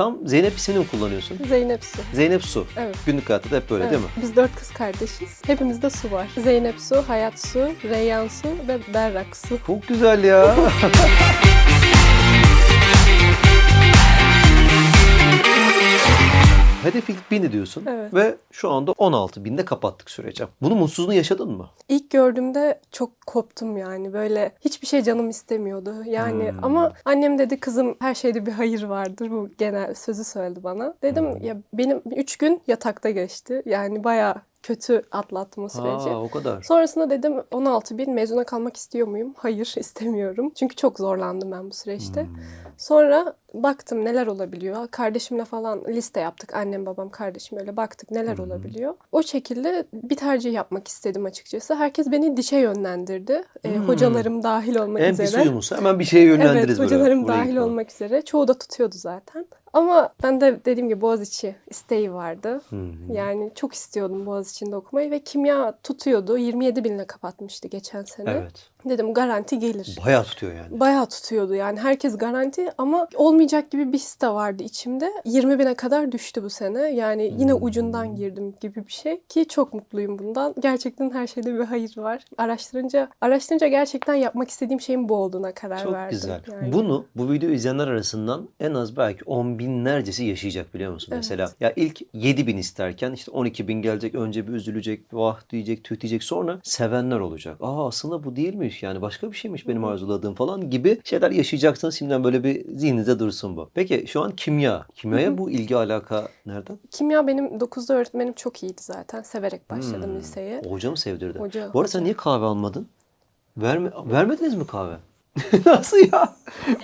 Tam Zeynep ismini mi kullanıyorsun? Zeynep Su. Zeynep Su. Evet. Günlük hayatta da hep böyle Evet. değil mi? Biz dört kız kardeşiz. Hepimizde su var. Zeynep Su, Hayat Su, Reyyan Su ve Berrak Su. Çok güzel ya. Hedef ilk 1000'i diyorsun Evet. ve şu anda 16 binde kapattık süreci. Bunun mutsuzluğunu yaşadın mı? İlk gördüğümde çok koptum yani. Böyle hiçbir şey canım istemiyordu. Yani Hmm. ama annem dedi kızım her şeyde bir hayır vardır. Bu genel sözü söyledi bana. Dedim Hmm. ya benim 3 gün yatakta geçti. Yani bayağı kötü atlattım o süreci. Ha, o kadar. Sonrasında dedim 16 bin mezuna kalmak istiyor muyum? Hayır istemiyorum. Çünkü çok zorlandım ben bu süreçte. Hmm. Sonra baktım neler olabiliyor. Kardeşimle falan liste yaptık. Annem, babam, kardeşim öyle baktık neler hı. olabiliyor. O şekilde bir tercih yapmak istedim açıkçası. Herkes beni dişe yönlendirdi. Ee, Hmm. hocalarım dahil olmak En üzere. pis uyumlusu. Hemen bir şeye yönlendiririz Evet, böyle. hocalarım Buraya dahil olmak üzere. Çoğu da tutuyordu zaten. Ama ben de dediğim gibi Boğaziçi isteği vardı. Yani çok istiyordum Boğaziçi'nde okumayı ve kimya tutuyordu. 27 binle kapatmıştı geçen sene. Evet. Dedim garanti gelir. Bayağı tutuyor yani. Bayağı tutuyordu yani herkes garanti ama olmayacak gibi bir his de vardı içimde. 20 bine kadar düştü bu sene. Yani yine Hmm. ucundan girdim gibi bir şey ki çok mutluyum bundan. Gerçekten her şeyde bir hayır var. Araştırınca araştırınca gerçekten yapmak istediğim şeyin bu olduğuna karar Çok verdim. güzel. Yani. Bunu bu videoyu izleyenler arasından en az belki on binlercesi yaşayacak biliyor musun? Evet. Mesela ya ilk 7 bin isterken işte 12 bin gelecek önce bir üzülecek vah diyecek tüh diyecek sonra sevenler olacak. Aa aslında bu değilmiş yani başka bir şeymiş benim arzuladığım falan gibi şeyler yaşayacaksınız. Şimdiden böyle bir zihninizde dursun bu. Peki şu an kimya. Kimyaya bu ilgi alaka nereden? Kimya benim 9'da öğretmenim çok iyiydi zaten. Severek başladım Hmm. liseye. O Hoca mı sevdirdi? Hoca- Bu arada sen niye kahve almadın? Verme, vermediniz mi kahve? Nasıl ya?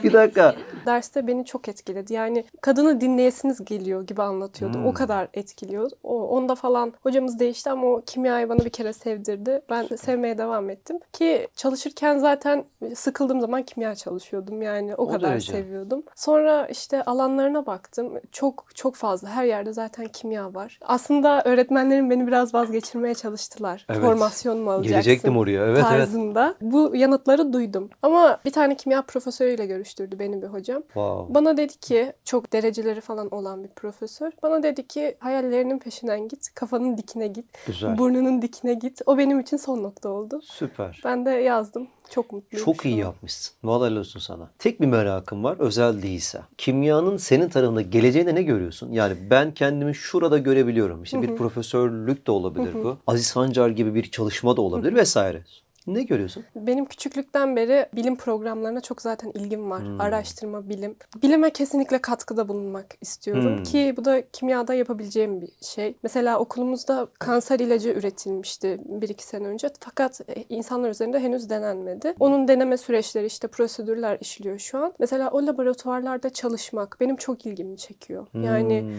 bir dakika. Derste beni çok etkiledi. Yani kadını dinleyesiniz geliyor gibi anlatıyordu. Hmm. O kadar etkiliyor. O, onda falan hocamız değişti ama o kimyayı bana bir kere sevdirdi. Ben sevmeye devam ettim. Ki çalışırken zaten sıkıldığım zaman kimya çalışıyordum. Yani o, O kadar derece. seviyordum. Sonra işte alanlarına baktım. Çok çok fazla. Her yerde zaten kimya var. Aslında öğretmenlerim beni biraz vazgeçirmeye çalıştılar. Evet. Formasyon mu alacaksın? Gelecektim oraya. Evet evet. tarzında. Bu yanıtları duydum. Ama bir tane kimya profesörüyle görüştürdü beni bir hocam. Wow. Bana dedi ki çok dereceleri falan olan bir profesör. Bana dedi ki hayallerinin peşinden git. Kafanın dikine git. Güzel. Burnunun dikine git. O benim için son nokta oldu. Süper. Ben de yazdım. Çok mutluyum. Çok iyi yapmışsın. Vallahi helal olsun sana. Tek bir merakım var özel değilse. Kimyanın senin tarafında geleceğinde ne görüyorsun? Yani ben kendimi şurada görebiliyorum. İşte bir profesörlük de olabilir bu. Aziz Sancar gibi bir çalışma da olabilir vesaire. Ne görüyorsun? Benim küçüklükten beri bilim programlarına çok zaten ilgim var. Hmm. Araştırma, bilim. Bilime kesinlikle katkıda bulunmak istiyorum Hmm. ki bu da kimyada yapabileceğim bir şey. Mesela okulumuzda kanser ilacı üretilmişti bir iki sene önce fakat e, insanlar üzerinde henüz denenmedi. Onun deneme süreçleri işte prosedürler işliyor şu an. Mesela o laboratuvarlarda çalışmak benim çok ilgimi çekiyor. Yani Hmm.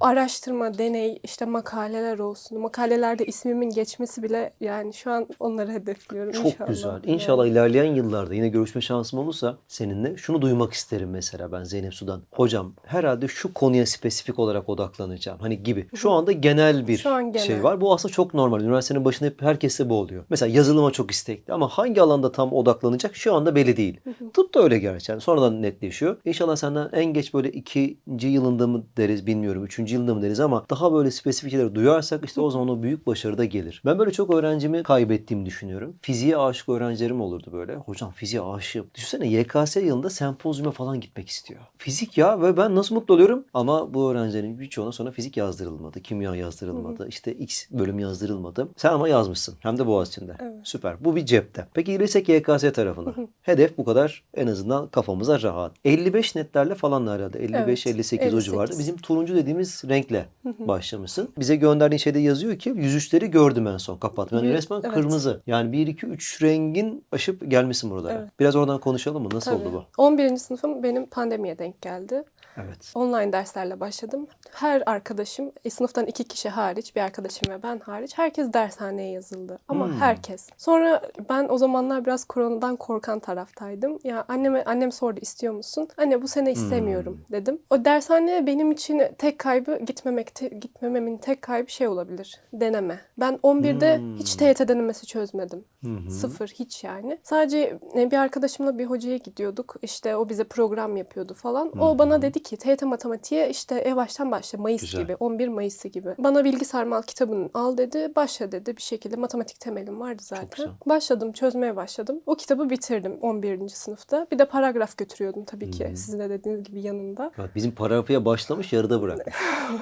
araştırma, deney, işte makaleler olsun. Makalelerde ismimin geçmesi bile yani şu an onları hedefliyorum Çok güzel. İnşallah ilerleyen yıllarda yine görüşme şansım olursa seninle şunu duymak isterim mesela ben Zeynep Sudan. Hocam herhalde şu konuya spesifik olarak odaklanacağım. Hani gibi. Şu anda genel bir an genel. şey var. Bu aslında çok normal. Üniversitenin başında hep herkeste bu oluyor. Mesela yazılıma çok istekli ama hangi alanda tam odaklanacak şu anda belli değil. Tıp da öyle. Yani sonradan netleşiyor. İnşallah senden en geç böyle ikinci yılında mı deriz bilmiyorum. Üçüncü yılında mı deriz ama daha böyle spesifik şeyleri duyarsak işte o zaman o büyük başarı da gelir. Ben böyle çok öğrencimi kaybettiğimi düşünüyorum. Fiziğe aşık öğrencilerim olurdu böyle. Hocam fiziğe aşığım. Düşünsene YKS yılında sempozyuma falan gitmek istiyor. Fizik ya ve ben nasıl mutlu oluyorum? Ama bu öğrencilerin birçoğuna sonra fizik yazdırılmadı. Kimya yazdırılmadı. işte X bölüm yazdırılmadı. Sen ama yazmışsın. Hem de Boğaziçi'nde. Evet. Süper. Bu bir cepte. Peki gelirsek YKS tarafına. Hedef bu kadar en azından kafamıza rahat. 55 netlerle falan herhalde. 55-58 o 58. civarda. Bizim turuncu dediğimiz renkle başlamışsın. Bize gönderdiğin şeyde yazıyor ki yüzüçleri gördüm en son kapattım. Yani resmen evet. kırmızı. Yani 1, 2, 3 rengin aşıp gelmişsin burada. Evet. Biraz oradan konuşalım mı? Nasıl Tabii. oldu bu? 11. sınıfım benim pandemiye denk geldi. Evet. Online derslerle başladım. Her arkadaşım, e, sınıftan iki kişi hariç, bir arkadaşım ve ben hariç herkes dershaneye yazıldı. Ama Hmm. herkes. Sonra ben o zamanlar biraz koronadan korkan taraftaydım. Ya anneme annem sordu istiyor musun? Anne bu sene istemiyorum Hmm. dedim. O dershaneye benim için tek kaybı gitmemek te- gitmememin tek kaybı şey olabilir. Deneme. Ben 11'de Hmm. hiç TYT denemesi çözmedim. Hı hı. Sıfır hiç yani. Sadece e, bir arkadaşımla bir hocaya gidiyorduk. İşte o bize program yapıyordu falan. Hı O bana dedi ki TYT matematiğe işte baştan başla Mayıs Güzel. gibi 11 Mayıs'ı gibi. Bana bilgi sarmal kitabını al dedi. Başla dedi bir şekilde matematik temelim vardı zaten. Başladım çözmeye başladım. O kitabı bitirdim 11. sınıfta. Bir de paragraf götürüyordum tabii ki. Hı hı. Sizin de dediğiniz gibi yanında. Bak bizim paragrafıya başlamış yarıda bırakmış.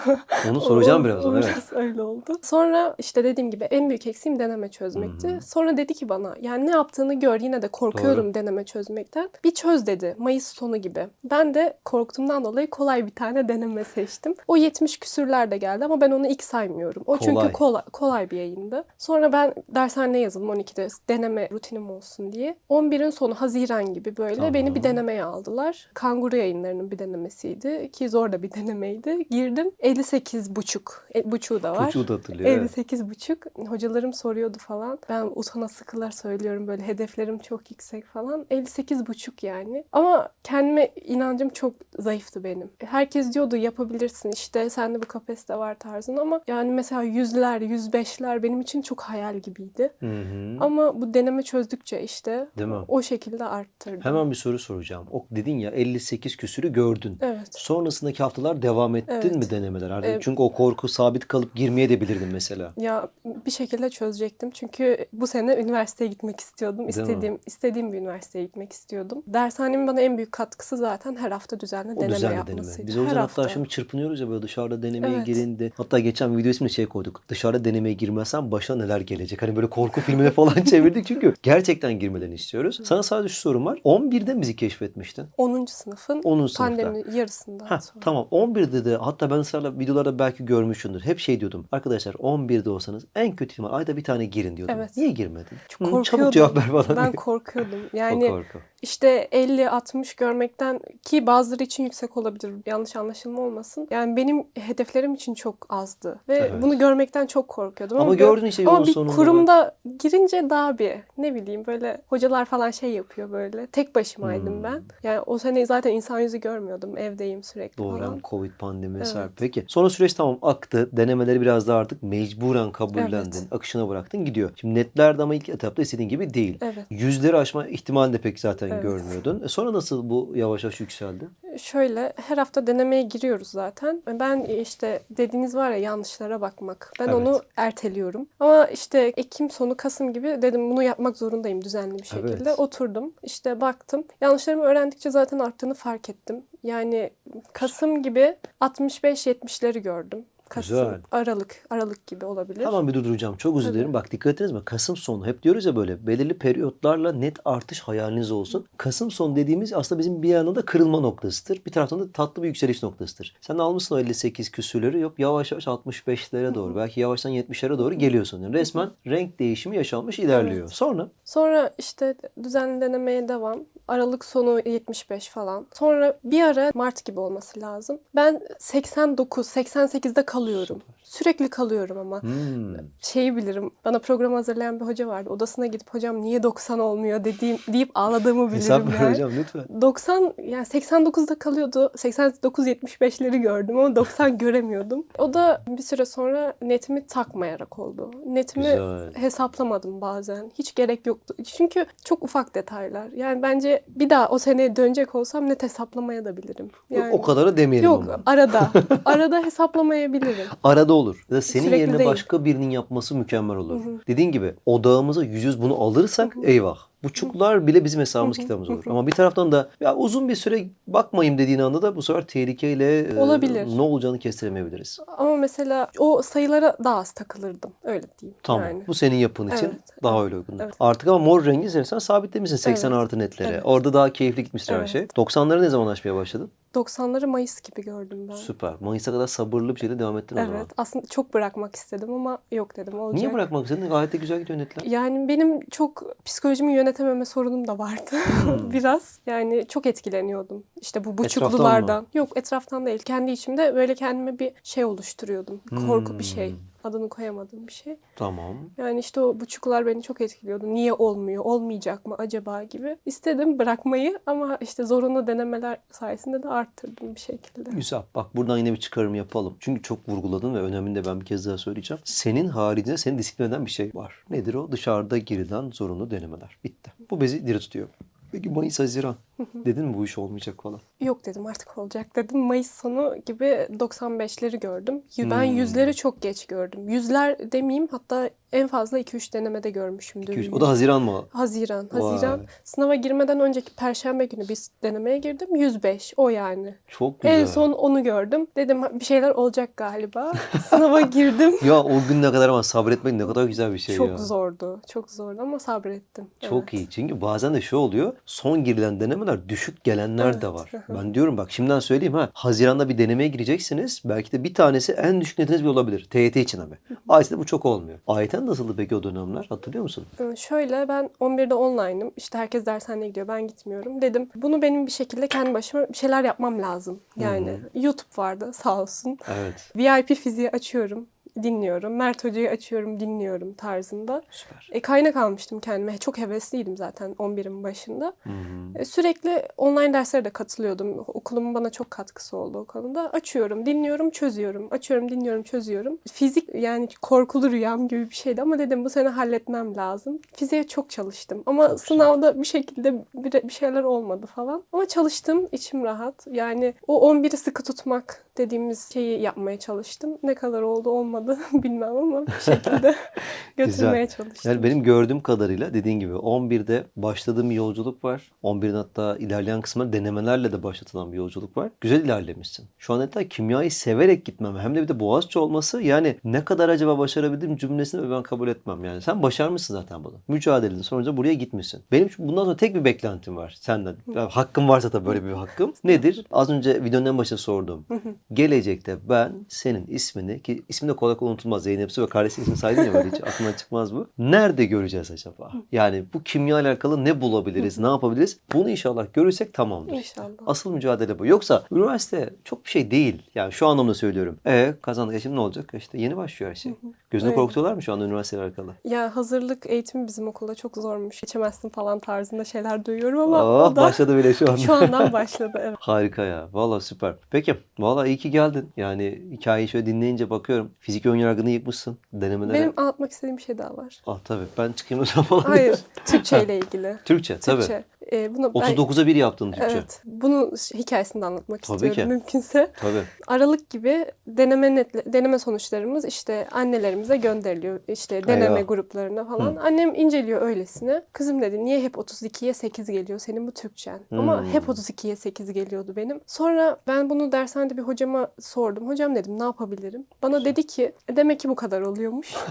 Onu soracağım O- birazdan. o Evet. biraz öyle oldu. Sonra işte dediğim gibi en büyük eksiğim deneme çözmekti. Hı hı. Sonra dedi ki bana yani ne yaptığını gör yine de korkuyorum deneme çözmekten. Bir çöz dedi Mayıs sonu gibi. Ben de korktuğumdan dolayı kolay bir tane deneme seçtim. O 70 küsürler de geldi ama ben onu ilk saymıyorum. O Kolay. çünkü kolay, kolay bir yayındı. Sonra ben dershaneye yazıldım 12'de deneme rutinim olsun diye. 11'in sonu Haziran gibi böyle Tamam. beni bir denemeye aldılar. Kanguru yayınlarının bir denemesiydi ki zor da bir denemeydi. Girdim 58 buçuk. E, buçuğu da var. Çocuğu da hatırlıyor. evet. 58 buçuk. Hocalarım soruyordu falan. Ben utana sıkılar söylüyorum böyle hedeflerim çok yüksek falan. 58 buçuk yani. Ama kendime inancım çok zayıftı benim. Herkes diyordu yapabilirsin işte sende bu kapasite var tarzın ama yani mesela yüzler, yüz beşler benim için çok hayal gibiydi. Hı hı. Ama bu deneme çözdükçe işte Değil mi? o şekilde arttırdım. Hemen bir soru soracağım. O dedin ya 58 küsürü gördün. Evet. Sonrasındaki haftalar devam ettin Evet. mi denemeler? Artık Evet. Çünkü o korku sabit kalıp girmeye de bilirdin mesela. Ya bir şekilde çözecektim. Çünkü bu sene üniversiteye gitmek istiyordum. İstediğim istediğim bir üniversiteye gitmek istiyordum. Dershanemin bana en büyük katkısı zaten her hafta düzenli O deneme düzenli deneme. yapmasıydı. Biz o yüzden her hatta hafta. şimdi çırpınıyoruz ya böyle dışarıda denemeye Evet. girindi. Hatta geçen video ismini şey koyduk. Dışarıda denemeye girmezsen başına neler gelecek. Hani böyle korku filmine falan çevirdik çünkü gerçekten girmeden istiyoruz. Sana sadece şu sorum var. 11'de mi bizi keşfetmiştin? 10. sınıfın 10. sınıfta. pandemi yarısından Heh, sonra. tamam 11'de de hatta ben ısrarla videolarda belki görmüşsündür. Hep şey diyordum. Arkadaşlar 11'de olsanız en kötü ihtimal ayda bir tane girin diyordum. Evet. Niye girmedin? Çok korkuyordum. çabuk cevap ver falan Ben korkuyordum. O Yani korku. İşte 50-60 görmekten ki bazıları için yüksek olabilir. Yanlış anlaşılma olmasın. Yani benim hedeflerim için çok azdı. Ve Evet. bunu görmekten çok korkuyordum. Ama gö- gördün işte yolun Ama bir sonunda. kurumda girince daha bir ne bileyim böyle hocalar falan şey yapıyor böyle. Tek başımaydım Hmm. ben. Yani o sene zaten insan yüzü görmüyordum. Evdeyim sürekli Doğru falan. Covid pandemi vesaire. Evet. Peki sonra süreç tamam aktı. Denemeleri biraz daha artık mecburen kabullendin. Evet. Akışına bıraktın gidiyor. Şimdi netlerde ama ilk etapta istediğin gibi değil. Evet. Yüzleri aşma ihtimalini de pek zaten Evet. görmüyordun. E sonra nasıl bu yavaş yavaş yükseldi? Şöyle her hafta denemeye giriyoruz zaten. Ben işte dediğiniz var ya yanlışlara bakmak. Ben Evet. onu erteliyorum. Ama işte Ekim sonu Kasım gibi dedim bunu yapmak zorundayım düzenli bir şekilde. Evet. Oturdum işte baktım. Yanlışlarımı öğrendikçe zaten arttığını fark ettim. Yani Kasım gibi 65-70'leri gördüm. Kasım, Güzel. Aralık, Aralık gibi olabilir. Hemen bir durduracağım. Çok özür dilerim. Bak dikkat ettiniz mi? Kasım sonu. Hep diyoruz ya böyle belirli periyotlarla net artış hayaliniz olsun. Kasım sonu dediğimiz aslında bizim bir yandan da kırılma noktasıdır. Bir taraftan da tatlı bir yükseliş noktasıdır. Sen almışsın o 58 küsürleri yok yavaş yavaş 65'lere doğru belki yavaştan 70'lere doğru geliyorsun. Yani resmen renk değişimi yaşanmış ilerliyor. Evet. Sonra Sonra işte düzenli denemeye devam. Aralık sonu 75 falan. Sonra bir ara Mart gibi olması lazım. Ben 89, 88'de kalıyorum alıyorum. Süper. Sürekli kalıyorum ama. hmm, Şeyi bilirim. Bana program hazırlayan bir hoca vardı. Odasına gidip hocam niye 90 olmuyor dediğim deyip ağladığımı hesap bilirim ver yani. hocam lütfen. 90 yani 89'da kalıyordu. 89 75'leri gördüm ama 90 göremiyordum. O da bir süre sonra netimi takmayarak oldu. Netimi Güzel. hesaplamadım bazen. Hiç gerek yoktu. Çünkü çok ufak detaylar. Yani bence bir daha o seneye dönecek olsam net hesaplamaya da bilirim. Yani O kadarı demeyelim Yok ama. arada. arada hesaplamayabilirim. Arada olur. Ya da senin Sürekli yerine değil. başka birinin yapması mükemmel olur. Hı hı. Dediğin gibi odağımıza yüz yüz bunu alırsak eyvah. Buçuklar bile bizim hesabımız Hı hı, kitabımız hı olur. hı. Ama bir taraftan da ya uzun bir süre bakmayayım dediğin anda da bu sefer tehlikeyle e, Olabilir. ne olacağını kestiremeyebiliriz. Ama mesela o sayılara daha az takılırdım. Öyle diyeyim. Tamam. Yani. Bu senin yapın için Evet, daha öyle uygun. evet. Artık ama mor rengi sen sabitlemişsin 80 Evet, artı netlere. evet. Orada daha keyifli gitmiştir her Evet. şey. 90'ları ne zaman açmaya başladın? 90'ları Mayıs gibi gördüm ben. Süper. Mayıs'a kadar sabırlı bir şekilde devam ettin o zaman. Evet. Aslında çok bırakmak istedim ama yok dedim olacak. Niye bırakmak istedin? Gayet de güzel gidiyor netler. Yani benim çok psikolojimi yönetememe sorunum da vardı. Biraz. Yani çok etkileniyordum. İşte bu buçuklulardan. Yok etraftan değil. Kendi içimde böyle kendime bir şey oluşturuyordum. Korku bir şey. Adını koyamadığım bir şey. Tamam. Yani işte o buçuklar beni çok etkiliyordu. Niye olmuyor, olmayacak mı acaba gibi. İstedim bırakmayı ama işte zorunlu denemeler sayesinde de arttırdım bir şekilde. Güzel. Bak buradan yine bir çıkarım yapalım. Çünkü çok vurguladın ve önemini de ben bir kez daha söyleyeceğim. Senin haricinde seni disiplin eden bir şey var. Nedir o? Dışarıda girilen zorunlu denemeler. Bitti. Bu bezi diri tutuyor. Peki Mayıs, Haziran. Dedin mi bu iş olmayacak falan? Yok dedim artık olacak dedim. Mayıs sonu gibi 95'leri gördüm. Ben Hmm. yüzleri çok geç gördüm. Yüzler demeyeyim hatta en fazla 2-3 denemede görmüşümdür. İki, üç. O da Haziran mı? Haziran. Vay. Haziran. Sınava girmeden önceki perşembe günü biz denemeye girdim. 105 o yani. Çok güzel. En son onu gördüm. Dedim bir şeyler olacak galiba. Sınava girdim. Ya o gün ne kadar ama sabretmek ne kadar güzel bir şey çok ya. zordu. Çok zordu ama sabrettim. Çok Evet. iyi. Çünkü bazen de şu oluyor. Son girilen denemeler düşük gelenler de Evet. var. Hı hı. Ben diyorum bak şimdiden söyleyeyim ha. Haziranda bir denemeye gireceksiniz. Belki de bir tanesi en düşük netiniz bir olabilir. TYT için abi. AYT'de bu çok olmuyor. AYT'den nasıldı peki o dönemler? Hatırlıyor musun? Ee, Şöyle ben 11'de online'ım. İşte herkes dershaneye gidiyor. Ben gitmiyorum. Dedim bunu benim bir şekilde kendi başıma bir şeyler yapmam lazım. Yani YouTube vardı sağ olsun. Evet. VIP fiziği açıyorum. Dinliyorum. Mert Hoca'yı açıyorum, dinliyorum tarzında. Süper. E, kaynak almıştım kendime. Çok hevesliydim zaten 11'in başında. Hı hı. E, Sürekli online derslere de katılıyordum. Okulumun bana çok katkısı oldu o konuda. Açıyorum, dinliyorum, çözüyorum. Açıyorum, dinliyorum, çözüyorum. Fizik yani korkulu rüyam gibi bir şeydi ama dedim bu sene halletmem lazım. Fiziğe çok çalıştım ama Çok güzel. sınavda bir şekilde bir, bir şeyler olmadı falan. Ama çalıştım, içim rahat. Yani o 11'i sıkı tutmak dediğimiz şeyi yapmaya çalıştım. Ne kadar oldu olmadı bilmem ama bir şekilde götürmeye çalıştım. Yani benim gördüğüm kadarıyla dediğin gibi 11'de başladığım bir yolculuk var. 11'in hatta ilerleyen kısımları denemelerle de başlatılan bir yolculuk var. Güzel ilerlemişsin. Şu an hatta kimyayı severek gitmem hem de bir de Boğaziçi olması yani ne kadar acaba başarabildim cümlesini ben kabul etmem yani. Sen başarmışsın zaten bunu. Mücadelenin sonucu buraya gitmişsin. Benim şu- bundan sonra tek bir beklentim var senden. Ya, hakkım varsa da böyle bir hakkım. Nedir? Az önce videonun en başında sordum. Gelecekte ben senin ismini ki ismi de kolay kolay unutulmaz. Zeynep Su ve kardeşinin ismini saydın ya böyle hiç aklımdan çıkmaz bu. Nerede göreceğiz acaba? Yani bu kimya alakalı ne bulabiliriz, ne yapabiliriz? Bunu inşallah görürsek tamamdır. İnşallah. Asıl mücadele bu. Yoksa üniversite çok bir şey değil. Yani şu anlamda söylüyorum. E kazandık ya şimdi ne olacak? İşte yeni başlıyor her şey. Gözünü Öyle. korkutuyorlar mı şu anda üniversiteyle alakalı? Ya hazırlık eğitimi bizim okulda çok zormuş. Geçemezsin falan tarzında şeyler duyuyorum ama Oh, o da başladı bile şu anda. şu andan başladı. Evet. Harika ya. Valla süper. Peki. Valla iyi ki geldin. Yani hikayeyi şöyle dinleyince bakıyorum. Fizik ön yargını yıkmışsın. Denemelere. Benim anlatmak istediğim bir şey daha var. Ah tabii. Ben çıkayım o zaman. Hayır, Türkçe ile ilgili. Türkçe tabii. Türkçe. Ee, bunu ben- 39'a 1 yaptın Türkçe. Evet. Bunun hikayesini de anlatmak Tabii istiyorum ki. mümkünse. Tabii. Aralık gibi deneme netle, deneme sonuçlarımız işte annelerimize gönderiliyor. İşte deneme Eyvah. gruplarına falan. Annem inceliyor öylesine. Kızım dedi niye hep 32'ye 8 geliyor senin bu Türkçen? Ama Hmm. hep 32'ye 8 geliyordu benim. Sonra ben bunu dershanede bir hocama sordum. Hocam dedim ne yapabilirim? Bana dedi ki "E, demek ki bu kadar oluyormuş.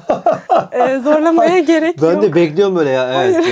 Ee, zorlamaya gerek Ben yok. de bekliyorum böyle ya. Evet.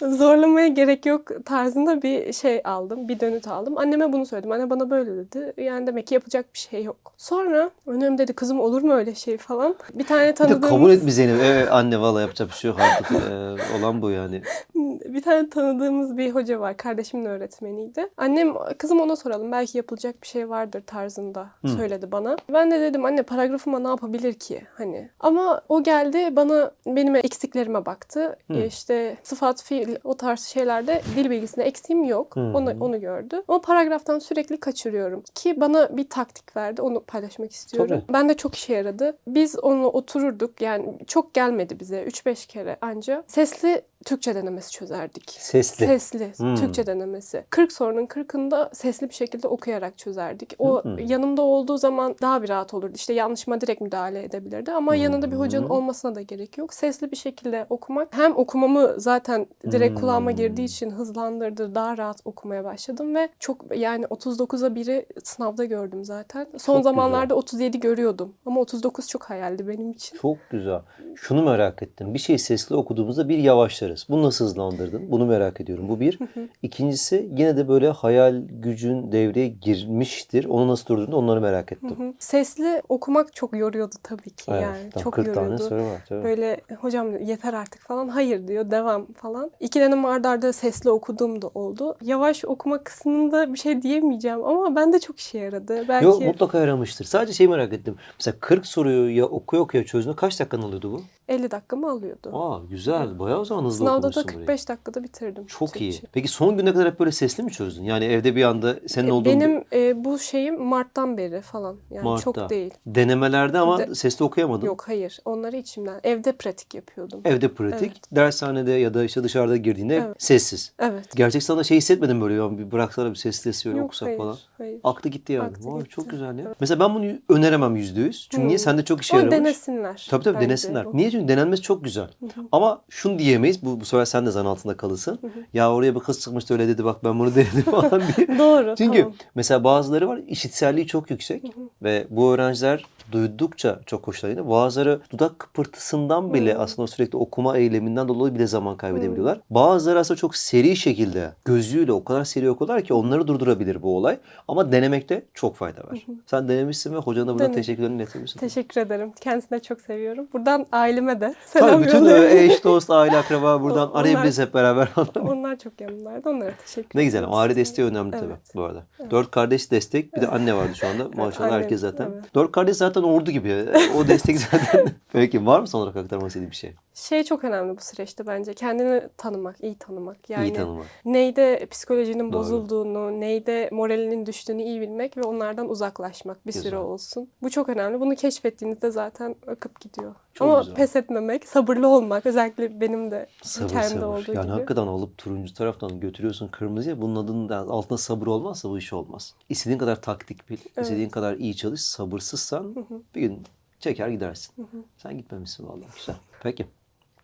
Zorlamaya gerek yok tarzında bir şey aldım. Bir dönüt aldım. Anneme bunu söyledim. Anne bana böyle dedi. Yani demek ki yapacak bir şey yok. Sonra annem dedi kızım olur mu öyle şey falan. Bir tane Bir tanıdığımız, kabul etmiş Zeynep. Evet anne valla yapacak bir şey yok artık. Ee, olan bu yani. bir tane tanıdığımız bir hoca var. Kardeşimin öğretmeniydi. Annem kızım ona soralım belki yapılacak bir şey vardır tarzında söyledi bana. Ben de dedim anne paragrafıma ne yapabilir ki hani. Ama o geldi bana benim eksiklerime baktı. E, İşte sıfat, fiil o tarz şeylerde dil bilgisinde eksiğim yok. Onu, onu gördü. O paragraftan sürekli kaçırıyorum. Ki bana bir taktik verdi. Onu paylaşmak istiyorum. Tabii. Ben de çok işe yaradı. Biz onu otururduk. Yani çok gelmedi bize. 3-5 kere anca. Sesli Türkçe denemesi çözerdik. Sesli. Sesli Hmm. Türkçe denemesi. 40 sorunun 40'ında sesli bir şekilde okuyarak çözerdik. O Hmm. yanımda olduğu zaman daha bir rahat olurdu. İşte yanlışıma direkt müdahale edebilirdi ama yanında bir hocanın Hmm. olmasına da gerek yok. Sesli bir şekilde okumak hem okumamı zaten direkt kulağıma Hmm. girdiği için hızlandırdı. Daha rahat okumaya başladım ve çok yani 39'a 1'i sınavda gördüm zaten. Son Çok zamanlarda 37 görüyordum ama 39 çok hayaldi benim için. Çok güzel. Şunu merak ettim. Bir şey sesli okuduğumuzda bir yavaşlarız. Başarısız. Bunu nasıl hızlandırdın? Bunu merak ediyorum. Bu bir. İkincisi yine de böyle hayal gücün devreye girmiştir. Onu nasıl durdurdun? Onları merak ettim. Sesli okumak çok yoruyordu tabii ki Evet, yani. Çok 40 tane yoruyordu. soru var. Tabii. Böyle hocam yeter artık falan. Hayır diyor devam falan. İki dönem arda arda sesli okuduğum da oldu. Yavaş okuma kısmında bir şey diyemeyeceğim ama bende çok işe yaradı. Belki Yok mutlaka yaramıştır. Sadece şeyi merak ettim. Mesela 40 soruyu ya okuya okuya çözdüğünde kaç dakikan alıyordu bu? 50 dakikamı alıyordu. Aa güzel. Bayağı o zaman hızlı Sınavda da okumuşsun burayı. 45 dakikada bitirdim. Çok iyi. Türkçe. Peki son güne kadar hep böyle sesli mi çözdün? Yani evde bir anda senin E, olduğun Benim e, bu şeyim Mart'tan beri falan. Yani Mart'ta. çok değil. denemelerde ama De- sesli okuyamadın. Yok hayır. Onları içimden. Evde pratik yapıyordum. Evde pratik, Evet. dershanede ya da işte dışarıda girdiğinde Evet. sessiz. Evet. Gerçek sana şey hissetmedim böyle ya bir bıraksana bir ses sesi Yok okusak hayır. falan. hayır. Aktı gitti yani. Aktı Vay gitti. çok güzel ya. Mesela ben bunu öneremem yüzde yüz. Çünkü Hı. niye? Sende çok işe Ama yaramış. denesinler. Tabii tabii bence. denesinler. Niye? Çünkü denenmesi çok güzel. Ama şunu diyemeyiz. Bu, bu sefer sen de zan altında kalırsın. Ya oraya bir kız çıkmıştı öyle dedi bak ben bunu denedim falan diye. Doğru. Çünkü tamam. mesela bazıları var işitselliği çok yüksek ve bu öğrenciler duydukça çok hoşlarına. Bazıları dudak kıpırtısından bile aslında o sürekli okuma eyleminden dolayı bile zaman kaybedebiliyorlar. Bazıları aslında çok seri şekilde gözüyle o kadar seri okuyorlar ki onları durdurabilir bu olay. Ama denemekte çok fayda var. Sen denemişsin ve hocana da buradan Denedim. teşekkürlerini iletebilirsin. Teşekkür ederim. Kendisine çok seviyorum. Buradan aileme de selam Tabii bütün eş, dost, aile, akraba buradan Onlar- arayabiliriz hep beraber. Onlar çok yanımdaydı. Onlara teşekkür Ne güzel ederim. aile desteği önemli tabii Evet. bu arada. Dört kardeş destek bir de anne vardı şu anda. Maşallah annem, herkes zaten. evet. Dört kardeş zaten ordu gibi. O destek zaten. Peki var mı son olarak aktarmak istediğin bir şey? Şey çok önemli bu süreçte bence. Kendini tanımak, iyi tanımak. Yani İyi tanımak. neyde psikolojinin Doğru. bozulduğunu, neyde moralinin düştüğünü iyi bilmek ve onlardan uzaklaşmak bir Güzel. süre olsun. Bu çok önemli. Bunu keşfettiğinizde zaten akıp gidiyor. Çok Ama güzel. pes etmemek, sabırlı olmak özellikle benim de Sabır hikayemde sabır. olduğu Yani gibi. hakikaten alıp turuncu taraftan götürüyorsun kırmızıya. Bunun adının da altında sabır olmazsa bu iş olmaz. İstediğin kadar taktik bil. istediğin kadar iyi çalış. Sabırsızsan bir gün çeker gidersin. Sen gitmemişsin vallahi. Güzel. Peki.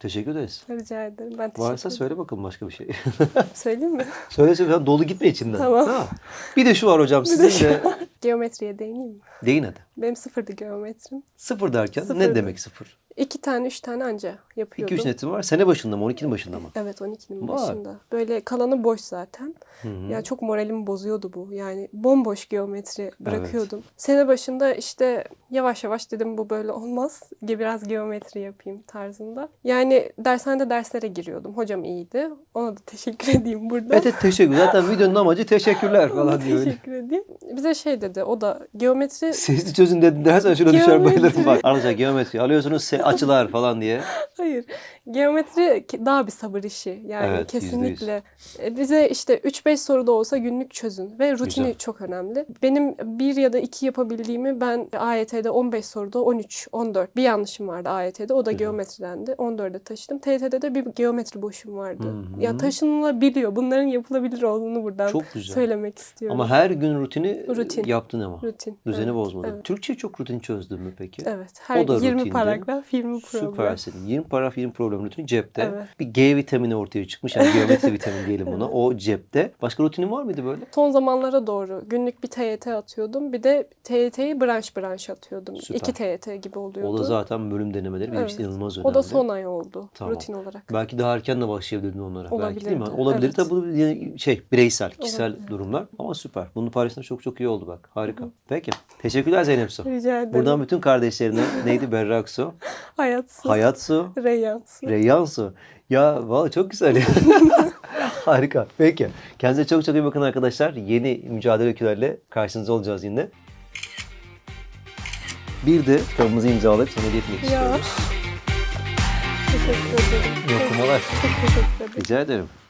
Teşekkür ederiz. Rica ederim. Ben teşekkür Varsa ederim. söyle bakalım başka bir şey. Söyleyeyim mi? söyle söyle. Dolu gitme içinden. Tamam. Ha. Bir de şu var hocam sizin de Geometriye değineyim mi? deyin hadi. Benim sıfırdı geometrim. Sıfır derken ne Sıfırdı. demek sıfır? İki tane, üç tane anca yapıyordum. 2-3 netin var. Sene başında mı? 12'nin başında mı? Evet 12'nin Vay. başında. Böyle kalanı boş zaten. Hı hı. Ya çok moralimi bozuyordu bu. Yani bomboş geometri bırakıyordum. Sene başında işte yavaş yavaş dedim bu böyle olmaz. Biraz geometri yapayım tarzında. Yani dershanede derslere giriyordum. Hocam iyiydi. Ona da teşekkür edeyim burada. Evet, evet teşekkür. Zaten videonun amacı teşekkürler falan diyor. teşekkür edeyim. Bize şey dedi o da geometri Sesli çözün dedin dersen şuna düşer bayılırım bak. Alacak geometri. Alıyorsunuz se- açılar falan diye. Hayır. Geometri daha bir sabır işi. Yani Evet, kesinlikle. E, Bize işte 3-5 soruda olsa günlük çözün ve rutini Güzel. çok önemli. Benim bir ya da iki yapabildiğimi ben AYT'de 15 soruda 13, 14. Bir yanlışım vardı AYT'de. O da Güzel. geometridendi. 14'e taşıdım. TYT'de de bir geometri boşum vardı. Hı hı. Ya taşınılabiliyor. Bunların yapılabilir olduğunu buradan Çok güzel. söylemek istiyorum. Ama her gün rutini Rutin. yaptın ama. Rutin. Düzeni evet, bozmadın. Evet. Türkçe çok rutin çözdün mü peki? evet. Her O da 20 rutindi. paragraf, 20 problem. Süpersin. 20 paragraf 20 problem rutini cepte. Evet. Bir G vitamini ortaya çıkmış. Yani geometri vitamini diyelim buna. O cepte. Başka rutinin var mıydı böyle? Son zamanlara doğru günlük bir TYT atıyordum. Bir de TYT'yi branş branş atıyordum. Süper. İki TYT gibi oluyordu. O da zaten bölüm denemeleri benim için Evet. inanılmaz önemli. O da son ay oldu Tamam. rutin olarak. Belki daha erken de başlayabilirdin onlara. Belki değil mi? Olabilirdi, Olabilir. evet. Tabii bu şey bireysel, kişisel Olabilir. durumlar. Ama süper. Bunu paylaştığında çok çok iyi oldu bak. Harika. Peki. Teşekkürler Zeynep Su. Rica ederim. Buradan bütün kardeşlerine neydi? Berrak Su, Hayat su, Hayat Su, Reyyan su. Reyyan Su. Ya vallahi çok güzel ya. Harika. Peki. Kendinize çok çok iyi bakın arkadaşlar. Yeni mücadele öykülerle karşınızda olacağız yine. Bir de kitabımızı imzalayıp sana hediye etmek Ya. istiyoruz. Teşekkür ederim. İyi okumalar. Çok teşekkür ederim. Rica ederim.